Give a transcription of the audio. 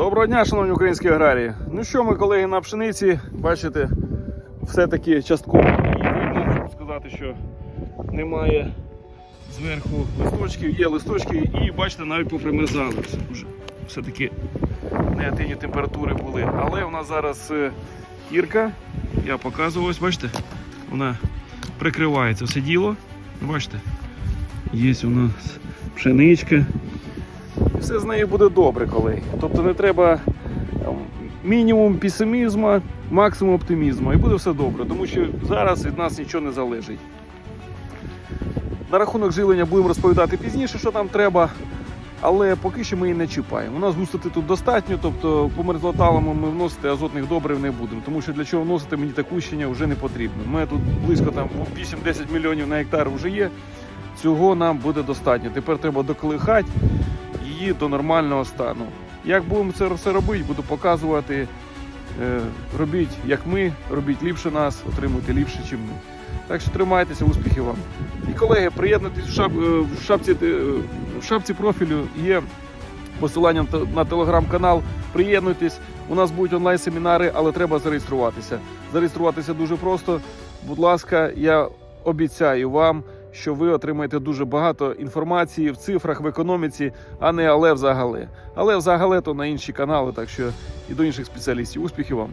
Доброго дня, шановні українські аграрії. Ну що ми, колеги, на пшениці, бачите, все-таки частково видно. Сказати, що немає зверху листочків, є листочки, і бачите, навіть попримерзали. Все-таки негативні температури були. Але у нас зараз е, кірка, я показував, ось бачите, вона прикривається все діло. Бачите, є у нас пшеничка. Все з нею буде добре, колеги. Тобто не треба мінімум песимізму, максимум оптимізму. І буде все добре, тому що зараз від нас нічого не залежить. На рахунок жилення будемо розповідати пізніше, що там треба. Але поки що ми її не чіпаємо. У нас густоти тут достатньо, тобто по мерзлоталам ми вносити азотних добрив не будемо, тому що для чого вносити мені такущення вже не потрібно. У мене тут близько там 8-10 мільйонів на гектар вже є. Цього нам буде достатньо. Тепер треба доколихати її до нормального стану. Як будемо це все робити, буду показувати. Е, Робіть як ми, робіть ліпше нас, отримуйте ліпше, ніж ми. Так що тримайтеся, успіхів вам. І колеги, приєднуйтесь в, шап, е, в, шапці, е, в шапці профілю є посилання на телеграм-канал. Приєднуйтесь. У нас будуть онлайн-семінари, але треба зареєструватися. Зареєструватися дуже просто. Будь ласка, я обіцяю вам, що ви отримаєте дуже багато інформації в цифрах, в економіці, а не але взагалі. Але взагалі то на інші канали, так що і до інших спеціалістів. Успіхів вам!